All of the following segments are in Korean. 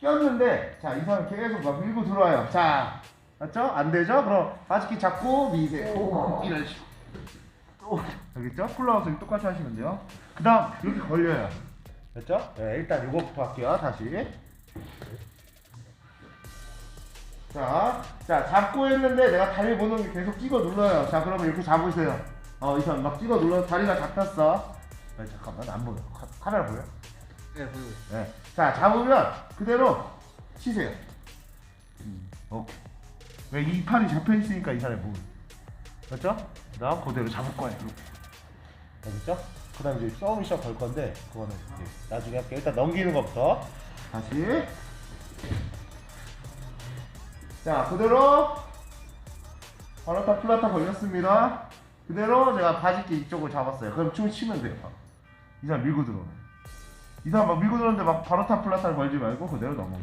꼈는데 자 이 사람 계속 막 밀고 들어와요 자 맞죠? 안 되죠? 그럼 바지키 잡고 미세요 오, 이런 식으로 오, 알겠죠? 쿨라우스 똑같이 하시면 돼요 그 다음 이렇게 걸려요 됐죠? 네 일단 이거부터 할게요 다시 자, 자 잡고 했는데 내가 다리 보는 게 계속 찍어 눌러요 자 그러면 이렇게 잡으세요 어이 사람 막 찍어 눌러 다리가 잡혔어 아, 잠깐만 안 보여 카, 카메라 보여? 네. 네. 자, 잡으면 그대로 치세요. 음, 오케이. 왜 이 팔이 잡혀 있으니까 이 사람이 뭐. 그렇죠? 그 다음 그대로 잡을 거예요. 이렇게. 알겠죠? 그 다음 이제 서브 시작 걸 건데, 그거는 이제 나중에 할게요. 일단 넘기는 것부터. 다시. 자, 그대로. 바로타 플라타 걸렸습니다. 그대로 제가 바지끼 이쪽을 잡았어요. 그럼 춤 치면 돼요. 이 사람 밀고 들어오네. 이 사람 막 밀고 들었는데 막 바로 타 플라타를 걸지 말고 그대로 돼요.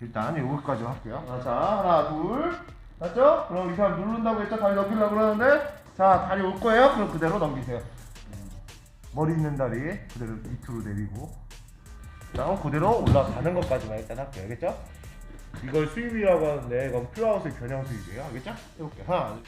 일단 여기까지 할게요. 아, 자, 하나, 둘. 맞죠? 그럼 이 사람 누른다고 했죠? 다리 넘기려고 그러는데 자, 다리 올 거예요? 그럼 그대로 넘기세요. 머리 있는 다리 그대로 밑으로 내리고 다음 그대로 올라가는 것까지만 일단 할게요. 알겠죠? 이걸 수입이라고 하는데 이건 플라워스의 변형 수입이에요. 알겠죠? 해볼게요. 하나, 둘.